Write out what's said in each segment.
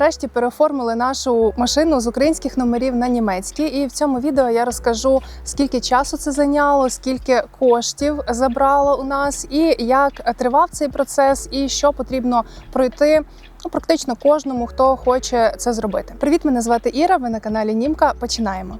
Нарешті переоформили нашу машину з українських номерів на німецькі, і в цьому відео я розкажу, скільки часу це зайняло, скільки коштів забрало у нас, і як тривав цей процес, і що потрібно пройти. Ну, практично кожному, хто хоче це зробити. Привіт, мене звати Іра. Ви на каналі Німка. Починаємо.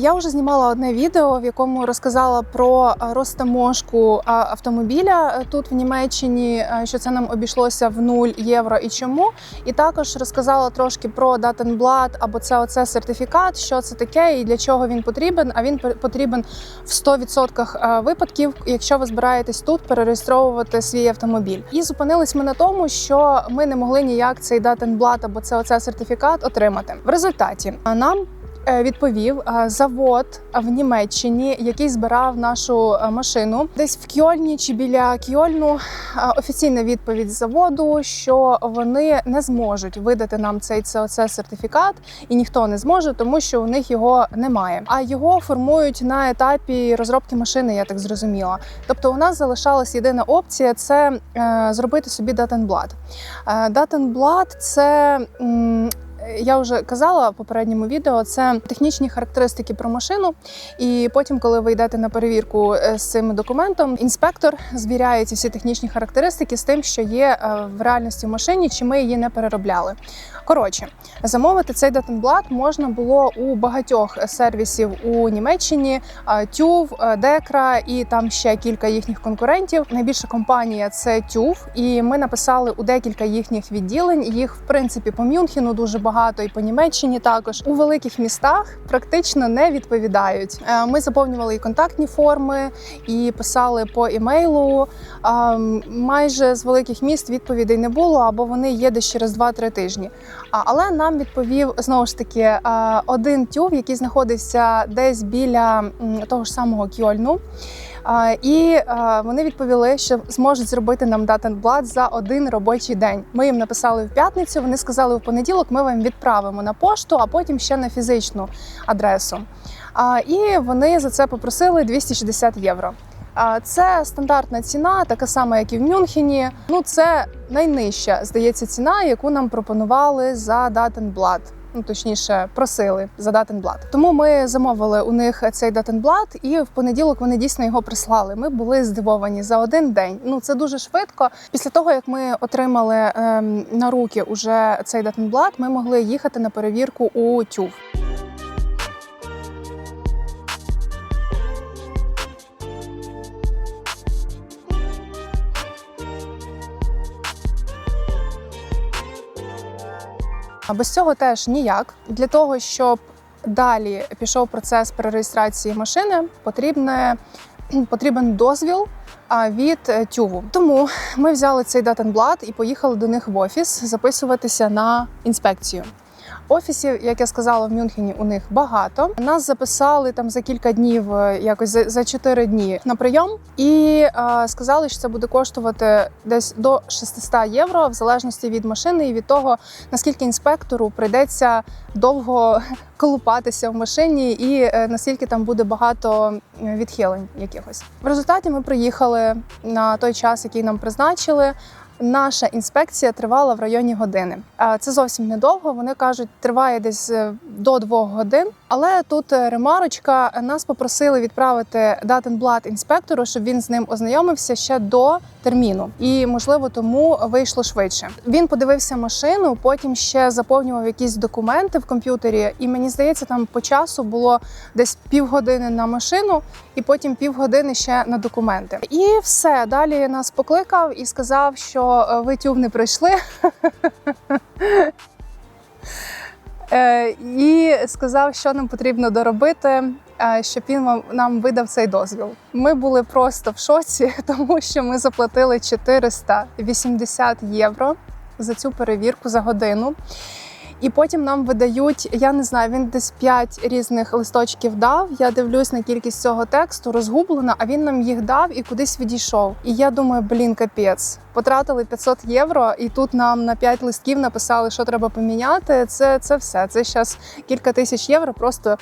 Я вже знімала одне відео, в якому розказала про е, розтаможку автомобіля е, тут в Німеччині, е, що це нам обійшлося в 0 євро і чому. І також розказала трошки про Datenblatt, або це оце сертифікат, що це таке і для чого він потрібен. А він потрібен в 100% е, випадків, якщо ви збираєтесь тут перереєстровувати свій автомобіль. І зупинились ми на тому, що ми не могли ніяк цей Datenblatt або це оце сертифікат отримати. В результаті нам відповів е, завод в Німеччині, який збирав нашу е, машину десь в Кьольні чи біля Кьольну. е, Офіційна відповідь заводу, що вони не зможуть видати нам цей ЦОЦ сертифікат, і ніхто не зможе, тому що у них його немає. А його формують на етапі розробки машини, я так зрозуміла. Тобто, у нас залишалась єдина опція це е, зробити собі. Е, Datenblatt – це я вже казала в попередньому відео, це технічні характеристики про машину. І потім, коли ви йдете на перевірку е, з цим документом, інспектор звіряє ці всі технічні характеристики з тим, що є е, в реальності в машині, чи ми її не переробляли. Коротше, замовити цей Datenblatt можна було у багатьох сервісів у Німеччині: е, е, Декра і там ще кілька їхніх конкурентів. Найбільша компанія це TÜV, і ми написали у декілька їхніх відділень. Їх в принципі по Мюнхену дуже багато, і по Німеччині також у великих містах практично не відповідають. Е, Ми заповнювали і контактні форми, і писали по імейлу. Майже з великих міст відповідей не було, або вони є десь через 2-3 тижні. Але нам відповів знову ж таки один тюв, який знаходився десь біля того ж самого Кьольну. І вони відповіли, що зможуть зробити нам Datenblatt за один робочий день. Ми їм написали в п'ятницю. Вони сказали, в понеділок ми вам відправимо на пошту, а потім ще на фізичну адресу. І вони за це попросили 260 євро. Це стандартна ціна, така сама, як і в Мюнхені. Ну, це найнижча, здається, ціна, яку нам пропонували за Datenblatt. Ну, точніше, просили за датенблат. Тому ми замовили у них цей датенблат, і в понеділок вони дійсно його прислали. Ми були здивовані за один день. Ну це дуже швидко. Після того як ми отримали ем, на руки уже цей датенблат, ми могли їхати на перевірку у ТЮВ. А без цього теж ніяк. Для того, щоб далі пішов процес перереєстрації машини, потрібне, потрібен дозвіл від е, тюву. Тому ми взяли цей датенблат і поїхали до них в офіс записуватися на інспекцію. Офісів, як я сказала, в Мюнхені у них багато. Нас записали там за кілька днів, е, якось за, за 4 дні на прийом, і е, сказали, що це буде коштувати десь до 600 євро, в залежності від машини і від того, наскільки інспектору прийдеться довго колупатися в машині, і е, наскільки там буде багато відхилень якихось. В результаті ми приїхали на той час, який нам призначили. Наша інспекція тривала в районі години. Це зовсім недовго. Вони кажуть, триває десь е, до двох годин. Але тут е, ремарочка. Нас попросили відправити Datenblatt інспектору, щоб він з ним ознайомився ще до терміну. І можливо тому вийшло швидше. Він подивився машину, потім ще заповнював якісь документи в комп'ютері. І мені здається, там по часу було десь півгодини на машину, і потім півгодини ще на документи. І все далі нас покликав і сказав, що е, ви тюв не пройшли. Е, І сказав, що нам потрібно доробити, е, щоб він нам видав цей дозвіл. Ми були просто в шоці, тому що ми заплатили 480 євро за цю перевірку за годину. І потім нам видають, я не знаю, він десь 5 різних листочків дав. Я дивлюсь на кількість цього тексту, розгублена, а він нам їх дав і кудись відійшов. І я думаю, блін, капець. Потратили 500 євро, і тут нам на 5 листків написали, що треба поміняти. Це це все. Це зараз кілька тисяч євро просто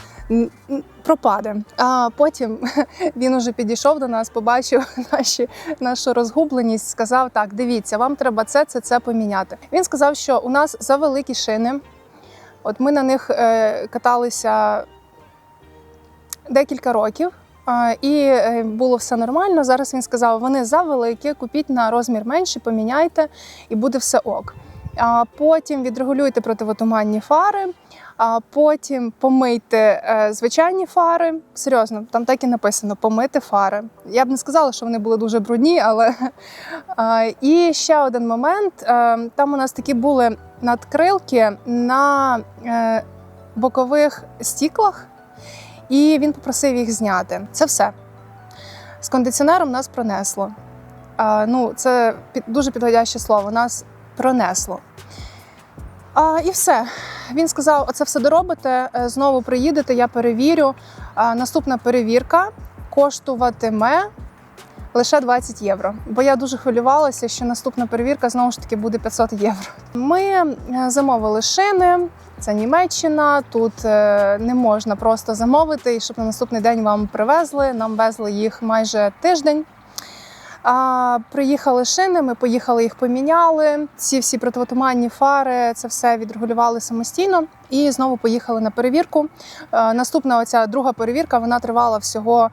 пропаде. А потім він уже підійшов до нас, побачив наші, нашу розгубленість, сказав: так, дивіться, вам треба це, це, це поміняти. Він сказав, що у нас завеликі шини. От ми на них е, каталися декілька років. І е, було все нормально. Зараз він сказав: вони завеликі, купіть на розмір менше, поміняйте, і буде все ок. А потім відрегулюйте противотуманні фари, а потім помийте е, звичайні фари. Серйозно, там так і написано: помити фари. Я б не сказала, що вони були дуже брудні, але і ще один момент: е, там у нас такі були надкрилки на бокових стіклах і він попросив їх зняти. Це все. З кондиціонером нас пронесло. А, ну, Це дуже підходяще слово. Нас пронесло. А, І все. Він сказав: оце все доробите, е, знову приїдете, я перевірю. А, Наступна перевірка коштуватиме лише 20 євро. Бо я дуже хвилювалася, що наступна перевірка знову ж таки буде 500 євро. Ми е, замовили шини. Це Німеччина. Тут е, не можна просто замовити, і щоб на наступний день вам привезли. Нам везли їх майже тиждень. А, Приїхали шини, ми поїхали їх поміняли. Ці всі противотуманні фари, це все відрегулювали самостійно і знову поїхали на перевірку. Наступна оця друга перевірка вона тривала всього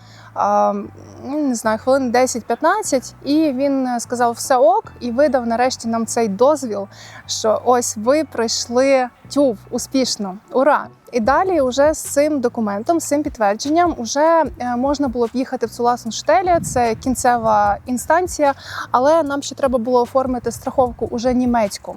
ну, не знаю, хвилин 10-15. І він сказав все ок, і видав нарешті нам цей дозвіл, що ось ви пройшли тюв успішно. Ура! І далі, вже з цим документом, з цим підтвердженням, вже можна було б їхати в Цуласнштелі, це кінцева інстанція, але нам ще треба було оформити страховку уже німецьку.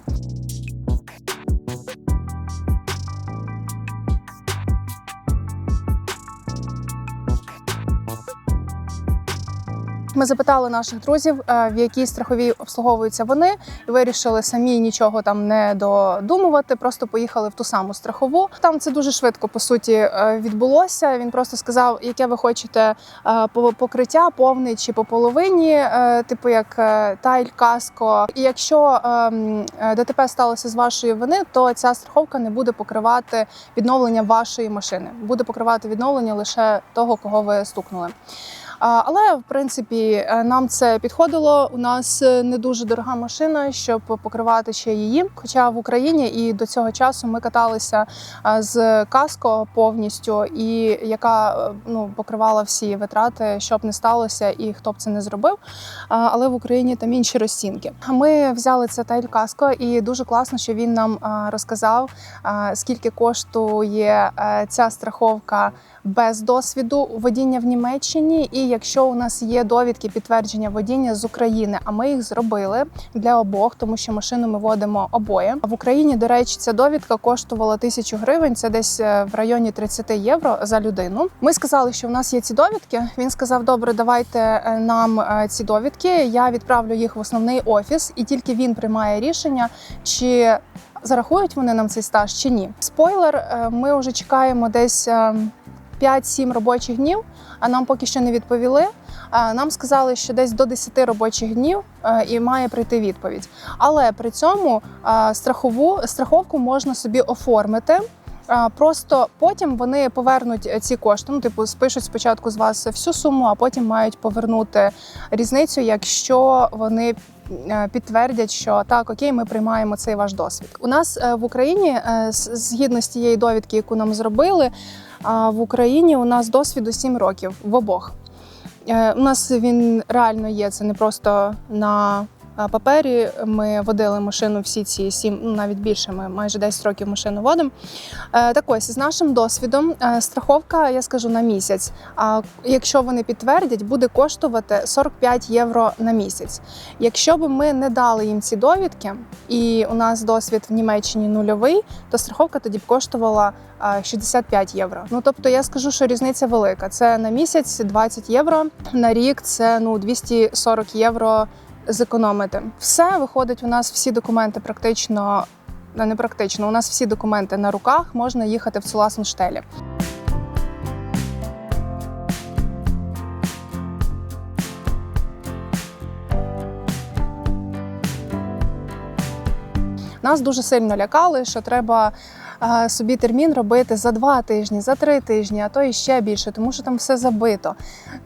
Ми запитали наших друзів, е, в якій страховій обслуговуються вони, і вирішили самі нічого там не додумувати. Просто поїхали в ту саму страхову. Там це дуже швидко по суті е, відбулося. Він просто сказав, яке ви хочете е, покриття, повний чи по половині, типу як тайль, каско. І якщо ДТП сталося з вашої вини, то ця страховка не буде покривати відновлення вашої машини, буде покривати відновлення лише того, кого ви стукнули. Але в принципі е, нам це підходило. У нас е, не дуже дорога машина, щоб покривати ще її. Хоча в Україні і до цього часу ми каталися е, з каско повністю, і яка ну покривала всі витрати, щоб не сталося, і хто б це не зробив. Але в Україні там інші розцінки. Ми взяли це тайль каско, і дуже класно, що він нам розказав, скільки коштує ця страховка без досвіду водіння в Німеччині. І якщо у нас є довідки підтвердження водіння з України, а ми їх зробили для обох, тому що машину ми водимо обоє. В Україні, до речі, ця довідка коштувала тисячу гривень. Це десь е, в районі 30 євро за людину. Ми сказали, що в нас є ці довідки. Він сказав: Добре, давайте е, нам е, ці довідки. Я відправлю їх в основний офіс, і тільки він приймає рішення, чи зарахують вони нам цей стаж чи ні. Спойлер, ми вже чекаємо десь. 5-7 робочих днів, а нам поки що не відповіли. Нам сказали, що десь до 10 робочих днів е, і має прийти відповідь. Але при цьому страхову страховку можна собі оформити. Просто потім вони повернуть ці кошти. Ну, типу, спишуть спочатку з вас всю суму, а потім мають повернути різницю, якщо вони е, підтвердять, що так, окей, ми приймаємо цей ваш досвід. У нас е, в Україні згідно з тієї довідки, яку нам зробили. А в Україні у нас досвіду 7 років в обох. Е, у нас він реально є. Це не просто на папері. Ми водили машину всі ці сім, ну навіть більше. Ми майже 10 років машину водимо. Е, так ось з нашим досвідом е, страховка, я скажу на місяць. А якщо вони підтвердять, буде коштувати 45 євро на місяць. Якщо б ми не дали їм ці довідки, і у нас досвід в Німеччині нульовий, то страховка тоді б коштувала 65 євро. Ну тобто я скажу, що різниця велика. Це на місяць 20 євро, на рік це ну 240 євро зекономити. Все виходить, у нас всі документи практично ну, не практично. У нас всі документи на руках можна їхати в Цуласенштелі. Нас дуже сильно лякали, що треба собі термін робити за два тижні, за три тижні, а то і ще більше, тому що там все забито.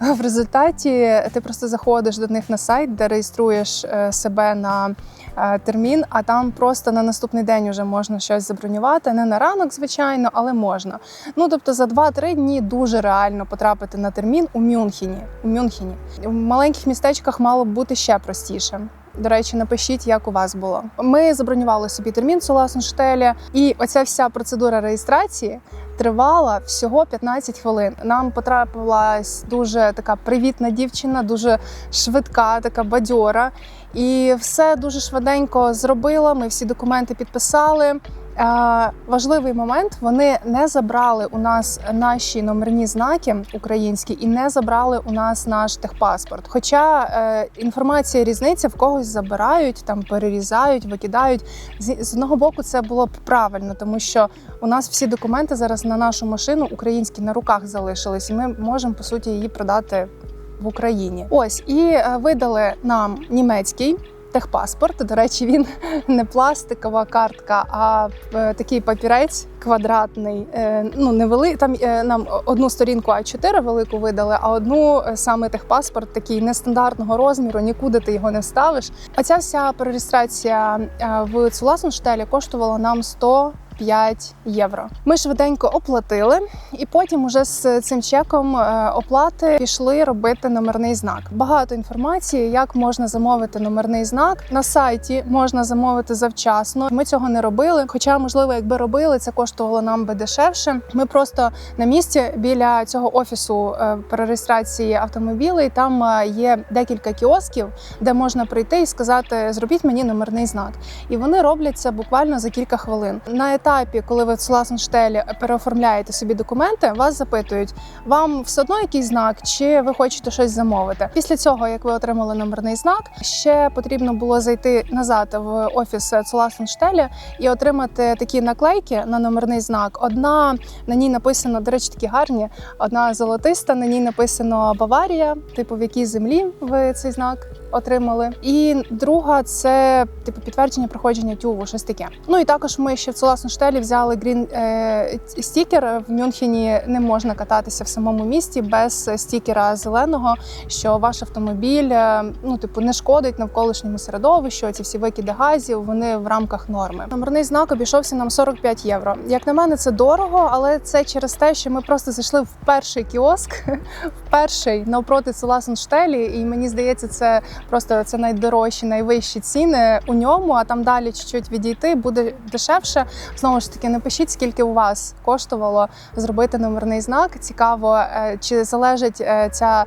В результаті ти просто заходиш до них на сайт, де реєструєш е, себе на е, термін, а там просто на наступний день вже можна щось забронювати. Не на ранок, звичайно, але можна. Ну тобто за 2-3 дні дуже реально потрапити на термін у Мюнхені. У Мюнхені в маленьких містечках мало б бути ще простіше. До речі, напишіть, як у вас було. Ми забронювали собі термін в Соласенштелі, і оця вся процедура реєстрації тривала всього 15 хвилин. Нам потрапилась дуже така привітна дівчина, дуже швидка, така бадьора. І все дуже швиденько зробила. Ми всі документи підписали. Е, Важливий момент: вони не забрали у нас наші номерні знаки українські і не забрали у нас наш техпаспорт. Хоча е, інформація різниця в когось забирають, там перерізають, викидають. З, з одного боку, це було б правильно, тому що у нас всі документи зараз на нашу машину українські на руках залишились, і ми можемо по суті її продати в Україні. Ось і е, видали нам німецький. Техпаспорт, до речі, він не пластикова картка, а е, такий папірець квадратний. Е, ну невели там е, нам одну сторінку А4 велику видали, а одну саме техпаспорт такий нестандартного розміру. Нікуди ти його не вставиш. Оця вся перереєстрація в Цуласенштелі коштувала нам 100 5 євро. Ми швиденько оплатили, і потім уже з цим чеком е, оплати пішли робити номерний знак. Багато інформації, як можна замовити номерний знак на сайті. Можна замовити завчасно. Ми цього не робили. Хоча, можливо, якби робили, це коштувало нам би дешевше. Ми просто на місці біля цього офісу е, перереєстрації автомобілей. Там е, є декілька кіосків, де можна прийти і сказати: зробіть мені номерний знак. І вони роблять це буквально за кілька хвилин. На етапі, коли ви в Сласенштелі переоформляєте собі документи, вас запитують, вам все одно якийсь знак, чи ви хочете щось замовити. Після цього, як ви отримали номерний знак, ще потрібно було зайти назад в офіс Цуласенштелі і отримати такі наклейки на номерний знак. Одна на ній написано, до речі, такі гарні. Одна золотиста, на ній написано Баварія, типу в якій землі ви цей знак отримали. І друга це типу підтвердження проходження тюву, щось таке. Ну і також ми ще в Цуласенштелі взяли грін е, стікер. В Мюнхені не можна кататися в самому місті без стікера зеленого, що ваш автомобіль е, ну типу не шкодить навколишньому середовищу. Ці всі викиди газів вони в рамках норми. Номерний знак обійшовся нам 45 євро. Як на мене, це дорого, але це через те, що ми просто зайшли в перший кіоск, в перший навпроти Цуласенштелі, і мені здається, це просто це найдорожчі, найвищі ціни у ньому. А там далі чуть-чуть відійти буде дешевше. Знову ж таки, напишіть, скільки у вас коштувало зробити номерний знак. Цікаво, е, чи залежить е, ця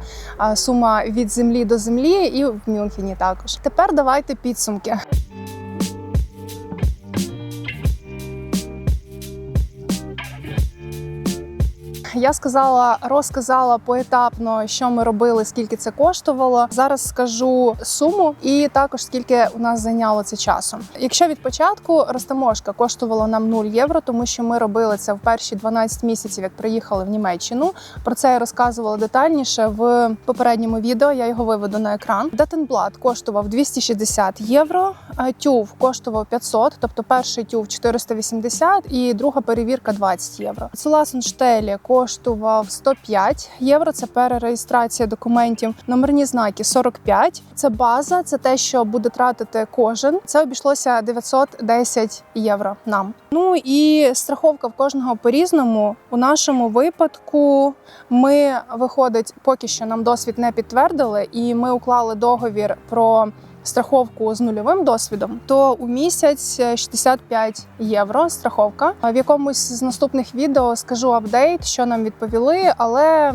сума від землі до землі, і в Мюнхені також. Тепер давайте підсумки. Я сказала, розказала поетапно, що ми робили, скільки це коштувало. Зараз скажу суму і також скільки у нас зайняло це часу. Якщо від початку розтаможка коштувала нам 0 євро, тому що ми робили це в перші 12 місяців, як приїхали в Німеччину. Про це я розказувала детальніше в попередньому відео. Я його виведу на екран. Датенблат коштував 260 євро. Тюв коштував 500, тобто перший тюв 480 і друга перевірка 20 євро. Цуласенштелі коштував 105 євро. Це перереєстрація документів. Номерні знаки 45. Це база, це те, що буде тратити кожен. Це обійшлося 910 євро нам. Ну і страховка в кожного по-різному. У нашому випадку ми виходить, поки що нам досвід не підтвердили, і ми уклали договір про. Страховку з нульовим досвідом, то у місяць 65 євро страховка. В якомусь з наступних відео скажу апдейт, що нам відповіли, але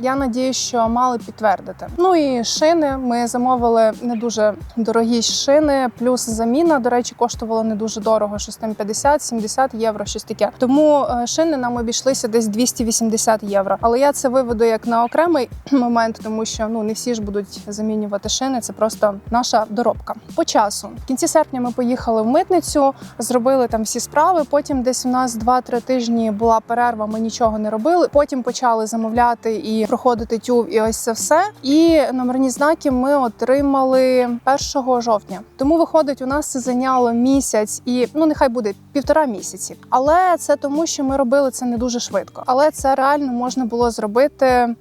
я надію, що мали підтвердити. Ну і шини ми замовили не дуже дорогі шини, плюс заміна, до речі, коштувало не дуже дорого, щось там 50-70 євро, щось таке. Тому е, шини нам обійшлися десь 280 євро. Але я це виведу як на окремий момент, тому що ну не всі ж будуть замінювати шини. Це просто на наша доробка. По часу в кінці серпня ми поїхали в митницю, зробили там всі справи. Потім десь у нас 2-3 тижні була перерва. Ми нічого не робили. Потім почали замовляти і проходити тюв, і ось це все. І номерні знаки ми отримали 1 жовтня. Тому виходить, у нас це зайняло місяць і ну нехай буде півтора місяці. Але це тому, що ми робили це не дуже швидко. Але це реально можна було зробити.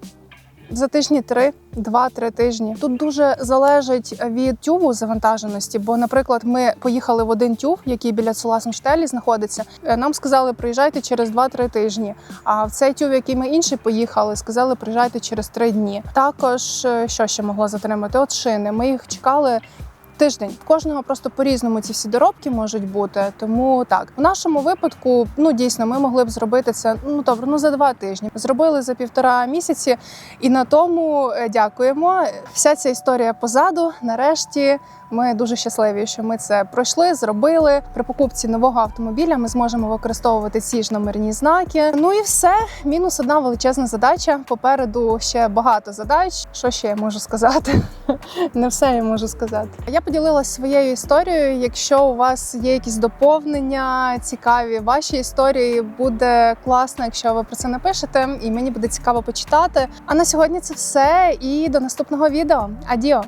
За тижні три, два-три тижні. Тут дуже залежить від тюбу завантаженості. Бо, наприклад, ми поїхали в один тюб, який біля Соласенштелі знаходиться. Е, Нам сказали, приїжджайте через 2-3 тижні. А в цей тюб, який ми інший поїхали, сказали, приїжджайте через 3 дні. Також е, що ще могло затримати? От шини. Ми їх чекали. Тиждень В кожного просто по-різному ці всі доробки можуть бути. Тому так в нашому випадку, ну дійсно, ми могли б зробити це ну добре, ну за два тижні. Зробили за півтора місяці, і на тому е, дякуємо. Вся ця історія позаду. Нарешті ми дуже щасливі, що ми це пройшли, зробили. При покупці нового автомобіля ми зможемо використовувати ці ж номерні знаки. Ну і все. Мінус одна величезна задача. Попереду ще багато задач. Що ще я можу сказати? Не все я можу сказати. Я поділилася своєю історією. Якщо у вас є якісь доповнення цікаві, ваші історії буде класно, якщо ви про це напишете, і мені буде цікаво почитати. А на сьогодні це все. І до наступного відео. Адіо!